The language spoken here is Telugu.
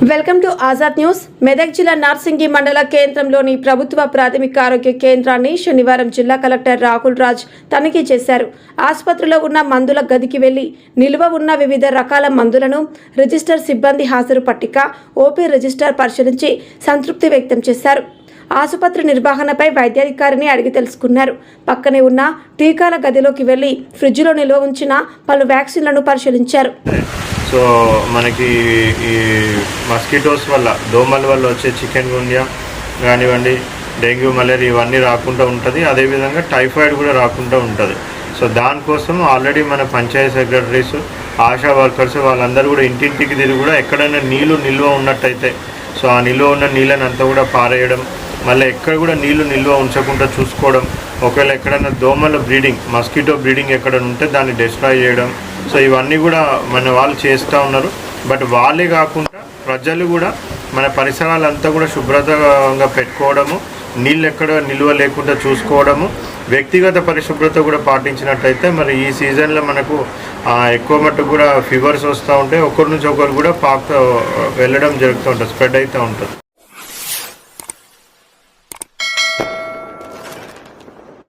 Welcome to Azad news. Medak జిల్లా నార్సింగి మండల కేంద్రంలోని ప్రభుత్వ ప్రాథమిక ఆరోగ్య కేంద్రాన్ని శనివారం జిల్లా కలెక్టర్ రాహుల్ రాజ్ తనిఖీ చేశారు. ఆసుపత్రిలో ఉన్న మందుల గదికి వెళ్ళి నిల్వ ఉన్న వివిధ రకాల మందులను రిజిస్టర్ సిబ్బంది హాజరు పట్టిక ఓపీ రిజిస్టర్ పరిశీలించి సంతృప్తి వ్యక్తం చేశారు. ఆసుపత్రి నిర్వహణపై వైద్యాధికారిని అడిగి తెలుసుకున్నారు. పక్కనే ఉన్న టీకాల గదిలోకి వెళ్ళి ఫ్రిడ్జ్లో నిల్వ ఉంచిన పలు వ్యాక్సిన్లను పరిశీలించారు. సో మనకి ఈ మస్కిటోస్ వల్ల దోమల వల్ల వచ్చే చికెన్ గుండియా కానివ్వండి డెంగ్యూ మలేరియా ఇవన్నీ రాకుండా ఉంటుంది. అదేవిధంగా టైఫాయిడ్ కూడా రాకుండా ఉంటుంది. సో దానికోసం ఆల్రెడీ మన పంచాయత్ సెక్రటరీస్ ఆశా వర్కర్స్ వాళ్ళందరూ కూడా ఇంటింటికి తిరిగి కూడా ఎక్కడైనా నీళ్ళు నిల్వ ఉన్నట్టయితే సో ఆ నిల్వ ఉన్న నీళ్ళని అంతా కూడా పారేయడం మళ్ళీ ఎక్కడ కూడా నీళ్ళు నిల్వ ఉంచకుండా చూసుకోవడం ఒకవేళ ఎక్కడైనా దోమల బ్రీడింగ్ మస్కిటో బ్రీడింగ్ ఎక్కడ ఉంటే దాన్ని డిస్ట్రాయ్ చేయడం సో ఇవన్నీ కూడా మన వాళ్ళు చేస్తూ ఉన్నారు. బట్ వాళ్ళే కాకుండా ప్రజలు కూడా మన పరిసరాలంతా కూడా శుభ్రతంగా పెట్టుకోవడము నీళ్ళు ఎక్కడ నిల్వ లేకుండా చూసుకోవడము వ్యక్తిగత పరిశుభ్రత కూడా పాటించినట్టయితే మరి ఈ సీజన్లో మనకు ఎక్కువ మట్టుకు కూడా ఫీవర్స్ వస్తూ ఉంటాయి ఒకరి నుంచి ఒకరు కూడా పాక్ వెళ్ళడం జరుగుతూ ఉంటుంది స్ప్రెడ్ అవుతూ ఉంటుంది.